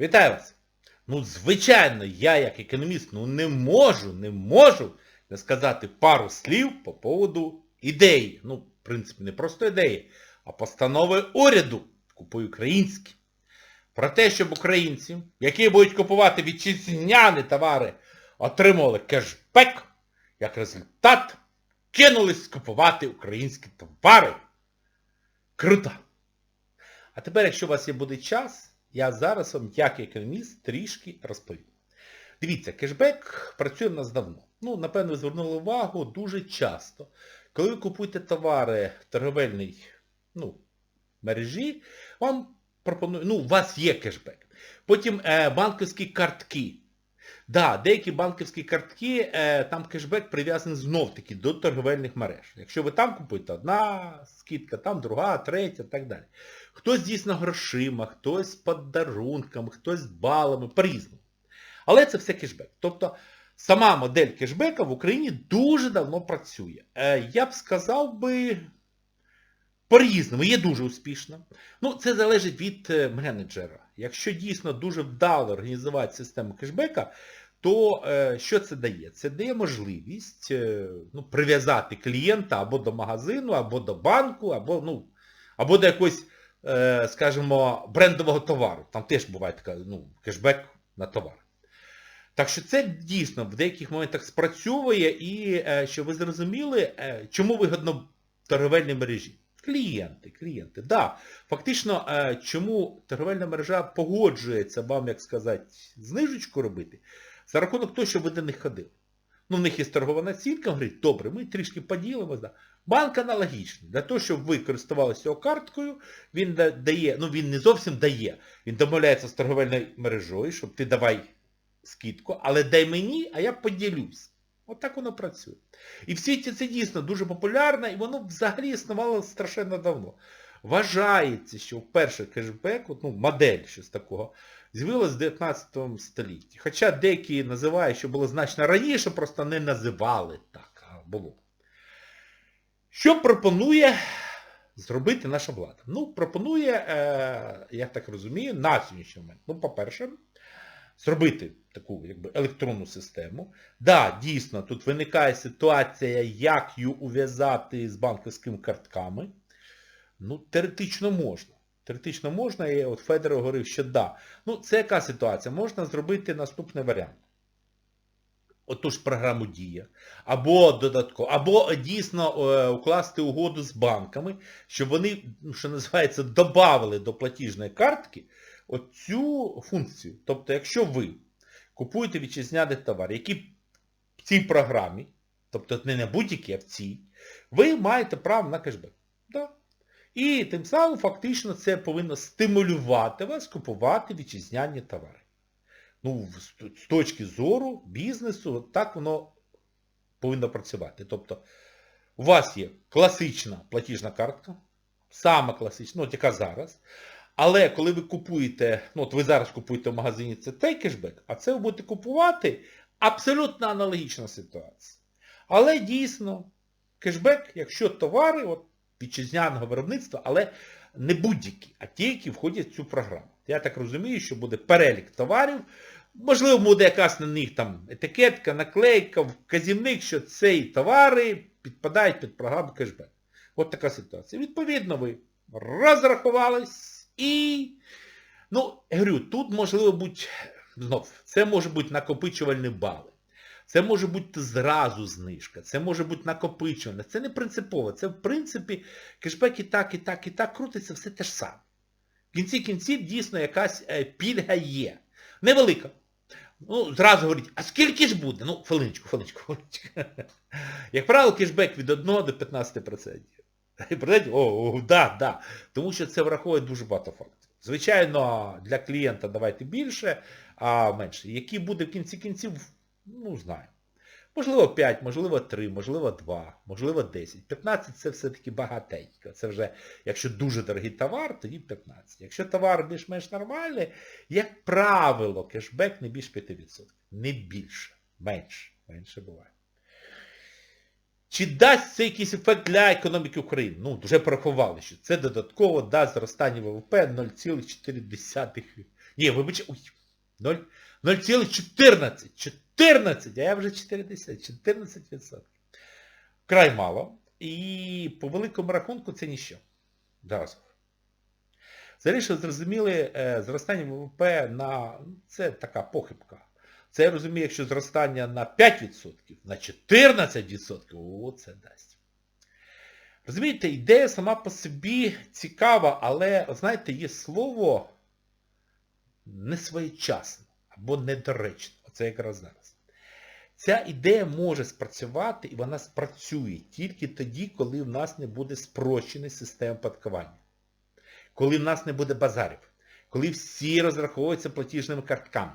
Вітаю вас! Ну, звичайно, я як економіст ну, не можу, не можу не сказати пару слів по поводу ідеї. Ну, в принципі, не просто ідеї, а постанови уряду «Купуй українське». Про те, щоб українці, які будуть купувати вітчизняні товари, отримували кешбек, як результат, кинулись купувати українські товари. Круто! А тепер, якщо у вас є буде час, я зараз вам, як економіст, трішки розповім. Дивіться, кешбек працює в нас давно. Ну, напевно, ви звернули увагу дуже часто. Коли ви купуєте товари в торговельній ну, мережі, вам пропонують, ну, у вас є кешбек. Потім е, банківські картки. Да, деякі банківські картки, е, там кешбек прив'язаний знов-таки до торговельних мереж. Якщо ви там купуєте одна скидка, там друга, третя, так далі. Хтось дійсно грошима, хтось подарунками, хтось балами, по-різному. Але це все кешбек. Тобто сама модель кешбека в Україні дуже давно працює. Е, я б сказав би по-різному, є дуже успішно. Ну, це залежить від е, менеджера. Якщо дійсно дуже вдало організувати систему кешбека, то е, що це дає? Це дає можливість е, ну, прив'язати клієнта або до магазину, або до банку, або, ну, або до якогось, скажімо, брендового товару. Там теж буває така, ну, кешбек на товар. Так що це дійсно в деяких моментах спрацьовує і, щоб ви зрозуміли, чому вигодно торговельній мережі. Клієнти, клієнти. Да, фактично, е, чому торговельна мережа погоджується вам, як сказати, знижечку робити, за рахунок того, що ви до них ходили. Ну, в них є торгова оцінка, говорить, добре, ми трішки поділимося. Да. Банк аналогічний. Для того, щоб ви користувалися його карткою, він дає, ну він не зовсім дає, він домовляється з торговельною мережою, щоб ти давай скидку, але дай мені, а я поділюсь. От так воно працює. І в світі це дійсно дуже популярно, і воно взагалі існувало страшенно давно. Вважається, що вперше кешбек, ну, модель щось такого, з'явилась в 19 столітті. Хоча деякі називають, що було значно раніше, просто не називали так, а було. Що пропонує зробити наша влада? Ну, пропонує, е, я так розумію, на сьогоднішній момент. Ну, по-перше, зробити таку якби, електронну систему. Да, дійсно, тут виникає ситуація, як її ув'язати з банківськими картками. Ну, теоретично можна. Теоретично можна, і от Федор говорив, що да. Ну, це яка ситуація? Можна зробити наступний варіант. Отож програму Дія, або додатково, або дійсно е, укласти угоду з банками, щоб вони, ну, що називається, додавали до платіжної картки оцю функцію. Тобто, якщо ви купуєте вітчизняний товар, який в цій програмі, тобто не на будь-якій, а в цій, ви маєте право на кешбек. Да. І тим самим фактично це повинно стимулювати вас купувати вітчизняні товари. Ну, з- з точки зору бізнесу, так воно повинно працювати. Тобто, у вас є класична платіжна картка, саме класична, ну, от яка зараз. Але коли ви купуєте, ну от ви зараз купуєте в магазині це той кешбек, а це ви будете купувати абсолютно аналогічна ситуація. Але дійсно, кешбек, якщо товари от, вітчизняного виробництва, але не будь-які, а ті, які входять в цю програму. Я так розумію, що буде перелік товарів, можливо, буде якась на них там етикетка, наклейка, вказівник, що ці товари підпадають під програму кешбек. От така ситуація. Відповідно, ви розрахувались і... Ну, я говорю, тут можливо бути, знов, це може бути накопичувальні бали. Це може бути зразу знижка, це може бути накопичувальне. Це не принципово. Це, в принципі, кешбек і так, і так, і так крутиться, все те ж саме. В кінці кінців дійсно якась е, пільга є. Невелика. Ну, зразу говорять, а скільки ж буде? Ну, хвилиночку, хвилиночку, хвилиночку. Як правило, кешбек від 1 до 15%. О, да, да. Тому що це враховує дуже багато факторів. Звичайно, для клієнта давайте більше, а менше. Які буде в кінці кінців, ну, знаю. Можливо 5, можливо 3, можливо 2, можливо 10. 15 це все-таки багатенько. Це вже, якщо дуже дорогий товар, тоді 15. Якщо товар більш-менш нормальний, як правило, кешбек не більш 5%. Не більше. Менше. Менше буває. Чи дасть це якийсь ефект для економіки України? Ну, вже порахували, що це додатково дасть зростання ВВП 0,4 Ні, вибач, ой, 0,14. 14, а я вже 40, 14%. Край мало. І по великому рахунку це ніщо. Зараз. Що зрозуміли, е, зростання ВВП на... ну, Це така похибка. Це я розумію, якщо зростання на 5%, на 14%, о, це дасть. Розумієте, ідея сама по собі цікава, але, знаєте, є слово несвоєчасно або недоречно. Оце якраз зараз. Ця ідея може спрацювати і вона спрацює тільки тоді, коли в нас не буде спрощеної системи оподаткування. Коли в нас не буде базарів, коли всі розраховуються платіжними картками,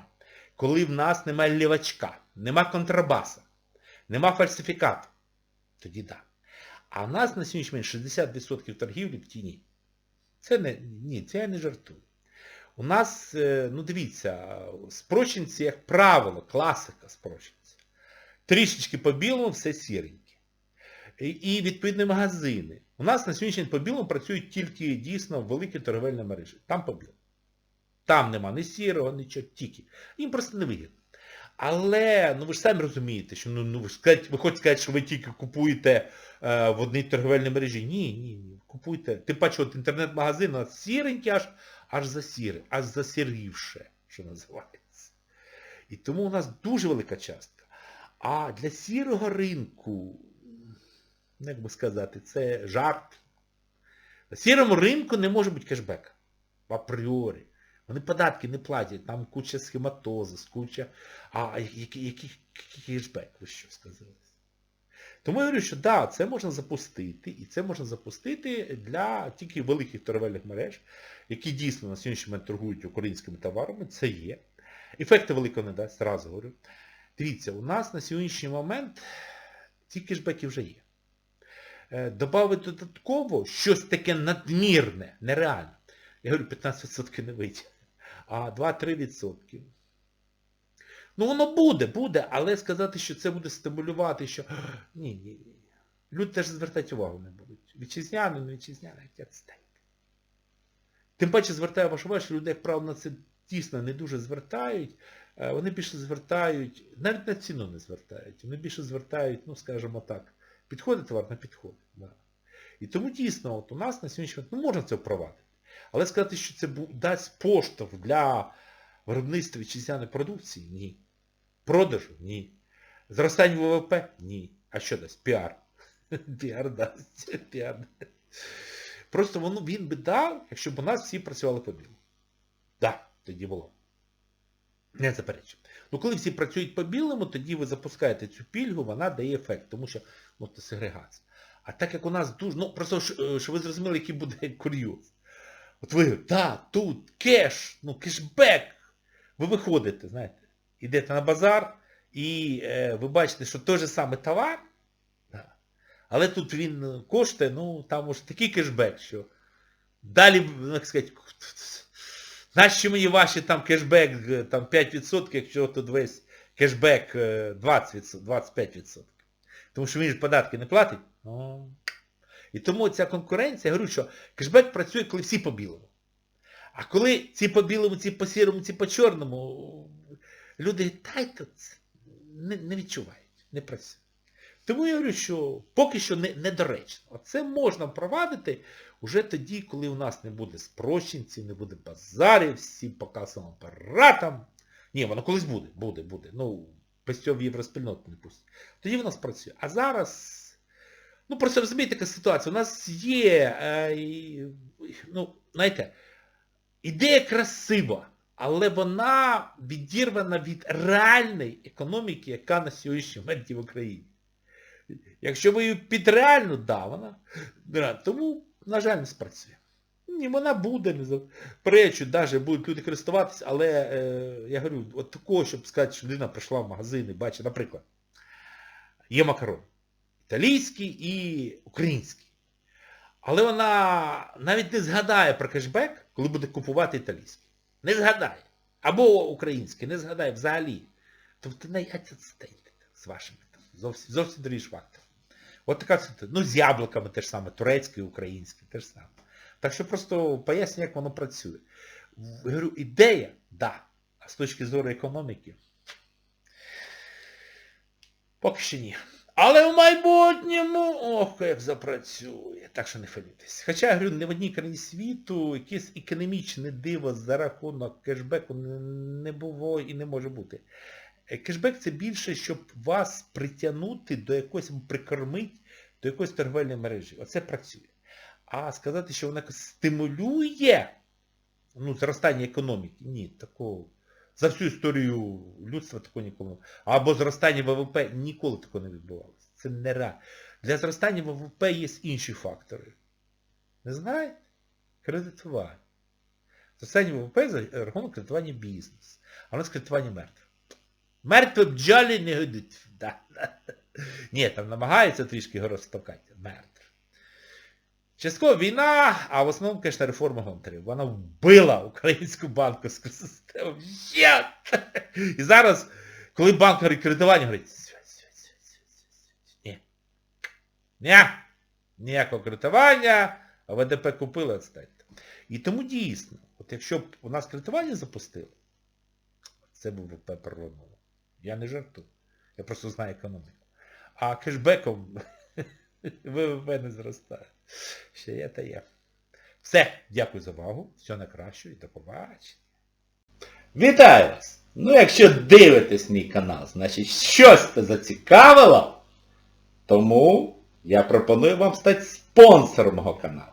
коли в нас немає лівачка, нема контрабаса, нема фальсифікату, тоді так. Да. А в нас на сьогоднішній день 60% торгівлі в тіні. Це не, ні, це я не жартую. У нас, ну дивіться, спрощенці, як правило, класика спрощенця. Трішечки по білому все сіреньке. І відповідні магазини. У нас на сьогоднішній день по білому працюють тільки дійсно великі торговельні мережі. Там по білому. Там нема ні сірого, нічого, тільки. Їм просто не вигідно. Але, ну ви ж самі розумієте, що ну, ну ви, хочете сказати, що ви тільки купуєте е, в одній торговельній мережі. Ні, ні, ні. Купуйте. Тим паче, от інтернет-магазин нас сіренький аж, аж засіре, аж засірівше, що називається. І тому у нас дуже велика частка. А для сірого ринку, як би сказати, це жарт. На сірому ринку не може бути кешбека. Апріорі. Вони податки не платять, там куча схематозу, куча... А який, кешбек, ви що сказали? Тому я говорю, що да, це можна запустити, і це можна запустити для тільки великих торговельних мереж, які дійсно на сьогоднішній момент торгують українськими товарами, це є. Ефекту великого не дасть, зразу говорю. Дивіться, у нас на сьогоднішній момент ці кешбеки вже є. Добавити додатково щось таке надмірне, нереальне. Я говорю, 15% не вийде, а 2-3%. Ну воно буде, буде, але сказати, що це буде стимулювати, що... Ні, ні, ні. Люди теж звертати увагу не будуть. Вітчизняне, не вітчизняне, як це Тим паче звертаю вашу увагу, що люди, як правило, на це дійсно не дуже звертають. Вони більше звертають, навіть на ціну не звертають. Вони більше звертають, ну, скажімо так, підходить товар на підходить. Да. І тому дійсно, от у нас на сьогоднішній момент, ну можна це впровадити. Але сказати, що це дасть поштовх для виробництва вітчизняної продукції? Ні. Продажу? Ні. Зростання ВВП? Ні. А що дасть? Піар. Піар дасть. Піар. Просто воно, він би дав, якщо б у нас всі працювали по білому. Так, тоді було. Не заперечу. Ну коли всі працюють по білому, тоді ви запускаєте цю пільгу, вона дає ефект, тому що ну, це сегрегація. А так як у нас дуже... Ну, просто, щоб ви зрозуміли, який буде курйоз. От ви, так, тут, кеш, ну, кешбек. Ви виходите, знаєте, йдете на базар і е, ви бачите, що той же самий товар, да, але тут він коштує, ну, там уже такий кешбек, що далі, як сказати, нащо мені ваші там кешбек там 5%, якщо тут весь кешбек 20%, 25%. Тому що він ж податки не платить. Ну, і тому ця конкуренція, я говорю, що кешбек працює, коли всі по білому. А коли ці по білому, ці по сірому, ці по чорному, люди та то не, не відчувають, не працює. Тому я говорю, що поки що не, недоречно. Оце можна впровадити вже тоді, коли у нас не буде спрощенців, не буде базарів, всі по касовим апаратам. Ні, воно колись буде, буде, буде. Ну, без цього в євроспільноту не пустять. Тоді воно спрацює. А зараз... Ну, просто розумієте, така ситуація. У нас є, е, ну, знаєте, ідея красива, але вона відірвана від реальної економіки, яка на сьогоднішній момент є в Україні. Якщо ви її під реальну, да, вона, тому, на жаль, не спрацює. Ні, вона буде, не заперечу, навіть будуть люди користуватися, але, е, я говорю, от такого, щоб сказати, що людина прийшла в магазин і бачить, наприклад, є макарон італійський і український. Але вона навіть не згадає про кешбек, коли буде купувати італійський. Не згадає. Або український, не згадає взагалі. Тобто на яйця стейк з вашими. Зовсім зовсім другий фактор. От така ситуація. Ну, з яблуками теж саме, турецьке українське, теж саме. Так що просто поясню, як воно працює. Я говорю, ідея, да. А з точки зору економіки. Поки що ні. Але в майбутньому, ох, як запрацює. Так що не хвилюйтесь. Хоча, я говорю, не в одній країні світу якесь економічне диво за рахунок кешбеку не, було і не може бути. Е, Кешбек це більше, щоб вас притягнути до якогось, прикормити до якоїсь торговельної мережі. Оце працює. А сказати, що вона стимулює ну, зростання економіки, ні, такого. За всю історію людства такого ніколи. Або зростання ВВП ніколи такого не відбувалося. Це не ра. Для зростання ВВП є інші фактори. Не знаєте? Кредитування. Зростання ВВП за рахунок кредитування бізнесу. А у нас кредитування мертве. Мертве бджолі не гудуть. Да. Ні, там намагаються трішки його розтокати. Мертве. Частково війна, а в основному, звісно, реформа Гонтарів. Вона вбила українську банківську систему. Є! І зараз, коли банк говорить кредитування, говорить, «Свя, свя, свя, свя, свя, ні. Ні. Ніякого кредитування, а ВДП купили, відстаньте. І тому дійсно, от якщо б у нас кредитування запустили, це б ВВП прорвало. Я не жартую. Я просто знаю економіку. А кешбеком ВВП не зростає. Ще є та є. Все, дякую за увагу. Всього найкращого і до побачення. Вітаю вас! Ну, якщо дивитесь мій канал, значить щось це зацікавило, тому я пропоную вам стати спонсором мого каналу.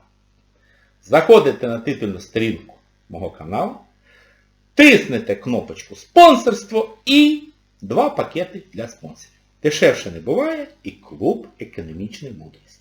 Заходите на титульну сторінку мого каналу, тиснете кнопочку спонсорство і два пакети для спонсорів. Дешевше не буває і клуб економічної мудрості.